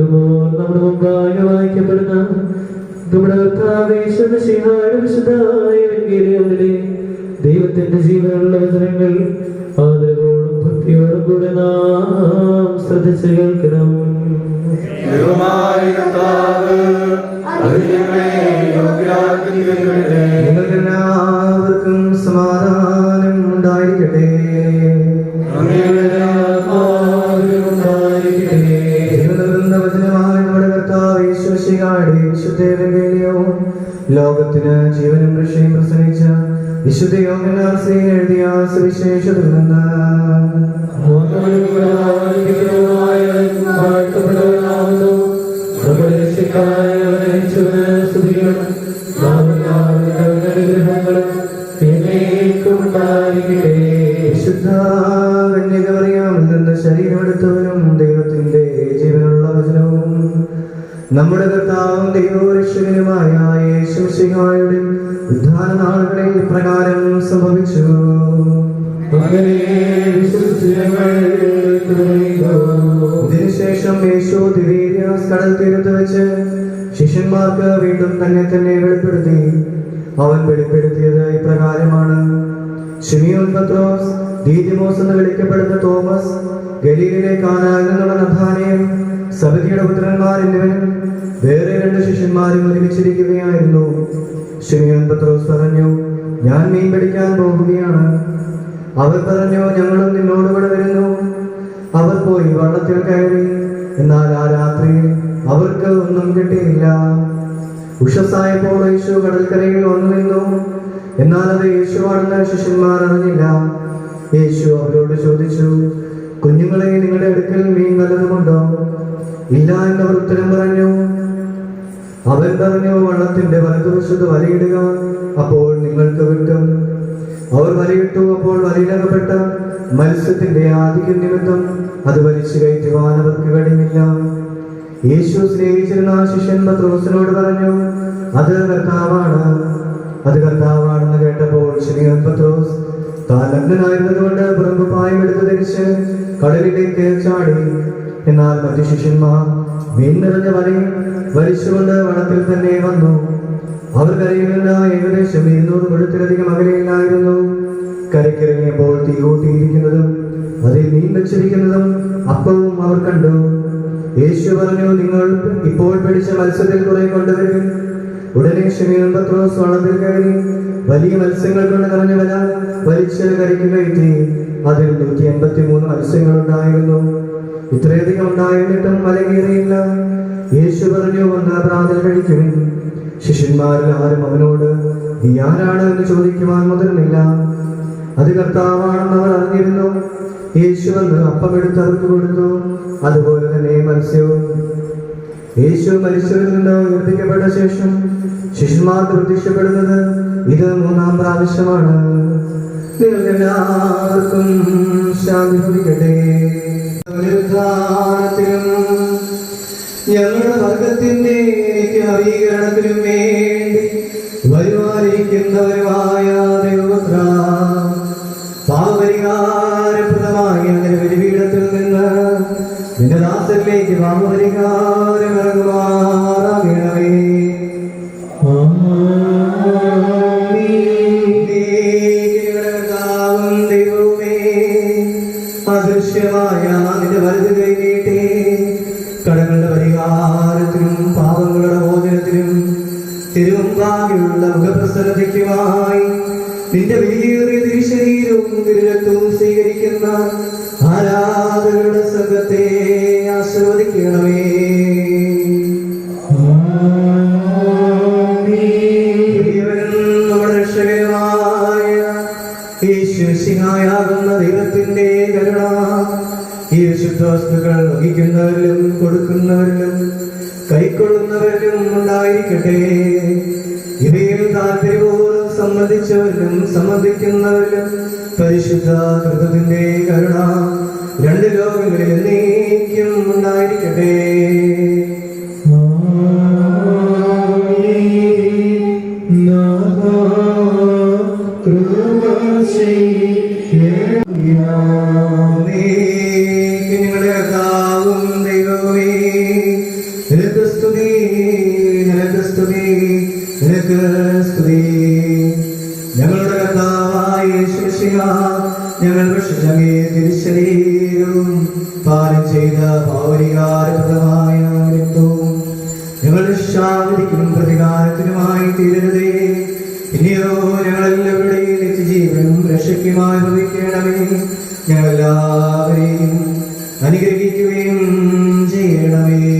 തുറക്കുമ്പോൾ നമ്മുടെ മുമ്പാകെ വായിക്കപ്പെടുന്ന നമ്മുടെ കർത്താവേശ്വരശിഹായുടെ വിശുദ്ധമായ എവങ്കേലിയോനിലെ ദൈവത്തിന്റെ ജീവനുള്ള വചനങ്ങൾ ആദരവോടും ഭക്തിയോടും കൂടെ നാം ശ്രദ്ധിച്ച് കേൾക്കണം. എവങ്കേലിയോൻ ലോകത്തിന് ജീവനും രക്ഷയും പ്രസവിച്ച വിശുദ്ധ യോഗനാസി എഴുതിയ സുവിശേഷത്തിൽ നിന്ന് നമ്മുടെ കർത്താവും ദൈവരക്ഷകനുമായ യേശു ശിഹായുടെ ഉദ്ധാന നാളുകളിൽ പ്രകാരം സംഭവിച്ചു. ഇതിനുശേഷം യേശു ദിവേരിയാസ് കടൽ തീരത്ത് വെച്ച് ശിഷ്യന്മാർക്ക് വീണ്ടും തന്നെ തന്നെ വെളിപ്പെടുത്തി. അവൻ വെളിപ്പെടുത്തിയത് ഇപ്രകാരമാണ് ഷിമിയോൻ പത്രോസ് ദീദിമോസ് എന്ന് വിളിക്കപ്പെടുന്ന തോമസ് ഗലീലിലെ കാനാൽ നിന്നുള്ള നഥാനയും സബദിയുടെ പുത്രന്മാർ എന്നിവരും വേറെ രണ്ട് ശിഷ്യന്മാരും ഒരുമിച്ചിരിക്കുകയായിരുന്നു ഷിമിയോൻ പത്രോസ് പറഞ്ഞു ഞാൻ മീൻ പിടിക്കാൻ പോകുകയാണ്. അവർ പറഞ്ഞു ഞങ്ങളും നിന്നോടുകൂടെ വരുന്നു. അവർ പോയി വള്ളത്തിൽ കയറി. എന്നാൽ ആ രാത്രി അവർക്ക് ഒന്നും കിട്ടിയില്ല. ഉഷസായപ്പോൾ യേശു കടൽക്കരയിൽ വന്നു നിന്നു. എന്നാൽ അത് യേശുവാണെന്ന് ശിഷ്യന്മാർ അറിഞ്ഞില്ല. യേശു അവരോട് ചോദിച്ചു കുഞ്ഞുങ്ങളെ നിങ്ങളുടെ അടുക്കൽ മീൻ വല്ലതുമുണ്ടോ? ഇല്ല എന്നവർ ഉത്തരം പറഞ്ഞു. അവൻ പറഞ്ഞു വള്ളത്തിന്റെ വലതുവശത്ത് വലയിടുക അപ്പോൾ നിങ്ങൾക്ക് കിട്ടും. അവർ വലയിട്ടു അപ്പോൾ വലയിലകപ്പെട്ട മത്സ്യത്തിന്റെ ആധിക്യം നിമിത്തം അത് വലിച്ചു കയറ്റുവാൻ അവർക്ക് കഴിയില്ല യേശു സ്നേഹിച്ചിരുന്ന ആ ശിഷ്യൻ പത്രോസിനോട് പറഞ്ഞു അത് കർത്താവാണ്. അത് കർത്താവാണെന്ന് കേട്ടപ്പോൾ ശനിയൻ പത്രോസ് താൻ നഗ്നനായിരുന്നതുകൊണ്ട് പുറമ്പ് പായം എടുത്ത് ധരിച്ച് കടലിലേക്ക് ചാടി. എന്നാൽ മറ്റു ശിഷ്യന്മാർ മീൻ നിറഞ്ഞ വലയും വലിച്ചുകൊണ്ട് വനത്തിൽ തന്നെ വന്നു. അവർ കരയിൽ നിന്ന് ഏകദേശം ഇരുന്നൂറ് മുഴത്തിലധികം അകലെയില്ലായിരുന്നു കരയ്ക്കിറങ്ങിയപ്പോൾ തീ കൂട്ടിയിരിക്കുന്നതും അതിൽ മീൻ വെച്ചിരിക്കുന്നതും അപ്പവും അവർ കണ്ടു. യേശു പറഞ്ഞു നിങ്ങൾ ഇപ്പോൾ പിടിച്ച മത്സ്യത്തിൽ കുറെ കൊണ്ടുവരും. ഉടനെ ഷെമിയോൻ പത്രോസ് വള്ളത്തിൽ കയറി വലിയ മത്സ്യങ്ങൾ കൊണ്ട് നിറഞ്ഞ വല വലിച്ചത് കരയ്ക്ക് കയറ്റി. അതിൽ നൂറ്റി എൺപത്തി മൂന്ന് മത്സ്യങ്ങൾ ഉണ്ടായിരുന്നു ഇത്രയധികം ഉണ്ടായിരുന്നിട്ടും വല കയറിയില്ല യേശു പറഞ്ഞു വന്ന് പ്രാതൽ കഴിക്കും. ശിഷ്യന്മാരിൽ ആരും അവനോട് നീ ആരാണ്? എന്ന് ചോദിക്കുവാൻ മുതലുമില്ല അത് കർത്താവാണെന്ന് അവർ അറിഞ്ഞിരുന്നു. യേശു വന്ന് അപ്പമെടുത്ത് അവർക്ക് കൊടുത്തു. അതുപോലെ തന്നെ മത്സ്യവും. യേശു മരിച്ചവരിൽ നിന്ന് ഉയർപ്പിക്കപ്പെട്ട ശേഷം ശിഷ്യന്മാർ പ്രത്യക്ഷപ്പെടുന്നത് ഇത് മൂന്നാം പ്രാവശ്യമാണ്. നിങ്ങൾക്ക് ശാന്തി നവീകരണത്തിനും വേണ്ടി വരുമാനിക്കുന്നവരുമായ ദൈവപുത്ര പാപപരിഹാരപ്രദമായ അങ്ങനെ പീഠത്തിൽ നിന്ന് നിന്റെ ദാസരിലേക്ക് പാപപരിഹാരം തിരുവമ്പാകെയുള്ള മുഖപ്രസന്നതയ്ക്കുമായി നിന്റെ വിലയേറിയ തിരുശരീരവും തിരുരത്വവും സ്വീകരിക്കുന്ന ആരാധകരുടെ സംഘത്തെ ആശീർവദിക്കണമേ. യേശുശിഹായാകുന്ന ദൈവത്തിന്റെ കരുണ ഈ വിശുദ്ധ വസ്തുക്കൾ വഹിക്കുന്നവരിലും കൈക്കൊള്ളുന്നവരിലും ഉണ്ടായിരിക്കട്ടെ ഇവയിൽ താല്പര്യപൂർവം സമ്മതിച്ചവരിലും സമ്മതിക്കുന്നവരിലും പരിശുദ്ധ കൃതത്തിന്റെ കരുണ രണ്ട് ലോകങ്ങളിൽ എന്നേക്കും ചെയ്ത പൗരികാരപ്രദമായ രക്തവും ശാന്തിക്കും പ്രതികാരത്തിനുമായി തീരരുതേ. ഇനിയോ ഞങ്ങളെല്ലാവരുടെയും നിത്യജീവനും രക്ഷയ്ക്കുമായി ഭവിക്കണമേ. ഞങ്ങളെല്ലാവരെയും അനുഗ്രഹിക്കുകയും ചെയ്യണമേ.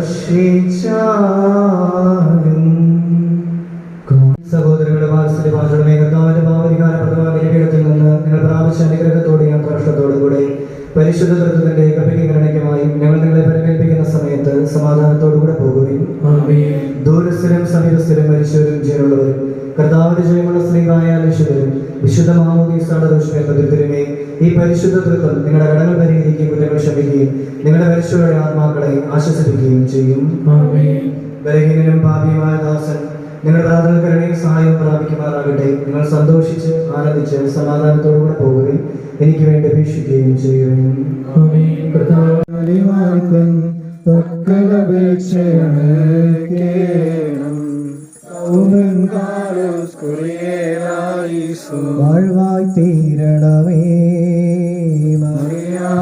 വർഷിച്ചാലും സഹോദരങ്ങളുടെ വാത്സല്യ ഭാഷയുടെ കർത്താവിന്റെ ഭാവരികാര പ്രഥമയിൽ നിന്ന് നിങ്ങൾ പ്രാവശ്യ അനുഗ്രഹത്തോടെ ഞാൻ കൂടെ പരിശുദ്ധ തത്വത്തിന്റെ കപികീകരണയ്ക്കുമായി ഞങ്ങൾ നിങ്ങളെ പരിമേൽപ്പിക്കുന്ന സമയത്ത് സമാധാനത്തോടുകൂടെ പോകുകയും ദൂരസ്ഥരും സമീപസ്ഥരും മരിച്ചവരും ജീവനുള്ളവരും കർത്താവിന്റെ ജയമുള്ള സ്ത്രീകായ വിശുദ്ധരും വിശുദ്ധ മാമോദീസാടെ ദുഷ്മേത്രത്തിലുമേ ഈ പരിശുദ്ധ തൃത്വം നിങ്ങളുടെ കടങ്ങൾ പരിഹരിക്കുകയും കുറ്റങ്ങൾ ക്ഷമിക്കുകയും നിങ്ങളുടെ പരിശുദ്ധ ആത്മാക്കളെ ആശ്വസിപ്പിക്കുകയും ചെയ്യും. ആമേൻ. ബലഹീനനും പാപിയുമായ ദാസൻ നിങ്ങളുടെ പ്രാർത്ഥന സഹായം സഹായവും പ്രാപിക്കുമാറാകട്ടെ. നിങ്ങൾ സന്തോഷിച്ച് ആനന്ദിച്ച് സമാധാനത്തോടുകൂടെ പോവുകയും എനിക്ക് വേണ്ടി അപേക്ഷിക്കുകയും ചെയ്യുകയും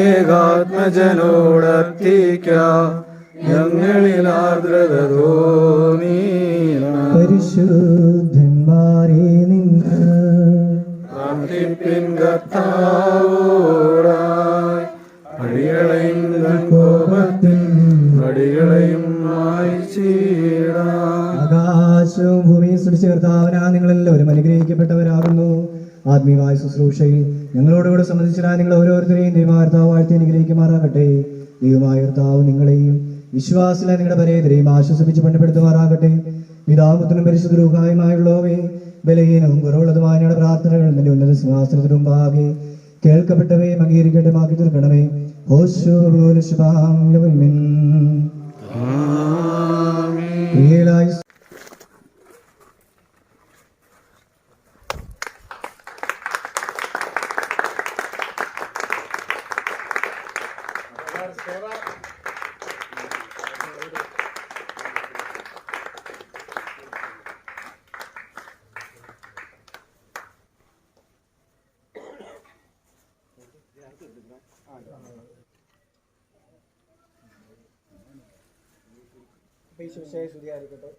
ഏകാത്മജനോടത്തിക്ക ഞങ്ങളിൽ ആർദ്രത പരിശുദ്ധന്മാരെ നിങ്ങൾ പ്രാർത്ഥിപ്പിൻ അടികളെയും അടികളെയും ആകാശവും ഭൂമിയും സൃഷ്ടിച്ച കർത്താവനാ നിങ്ങളെല്ലാവരും അനുഗ്രഹിക്കപ്പെട്ടവരാകുന്നു. ആത്മീയമായ ശുശ്രൂഷയിൽ ഞങ്ങളോടുകൂടെ സംബന്ധിച്ചാൽ നിങ്ങൾ ഓരോരുത്തരെയും ദൈവമായ കർത്താവ് വാഴ്ത്തി അനുഗ്രഹിക്കുമാറാകട്ടെ. ദൈവമായ കർത്താവ് നിങ്ങളെയും വിശ്വാസിലെ നിങ്ങളുടെ പരേതരെയും ആശ്വസിപ്പിച്ച് പണിപ്പെടുത്തുമാറാകട്ടെ. പിതാപുത്രനും പരിശുദ്ധ രൂപായുമായുള്ളവേ ബലഹീനവും കുറവുള്ളതുമായ ഞങ്ങളുടെ പ്രാർത്ഥനകൾ നിന്റെ ഉന്നത സിംഹാസനത്തിന് മുമ്പാകെ കേൾക്കപ്പെട്ടവയും അംഗീകരിക്കട്ടെ മാക്കി തീർക്കണമേ ഓശോ ക്രിയയിലായി സ്തുതിയായിരിക്കട്ടെ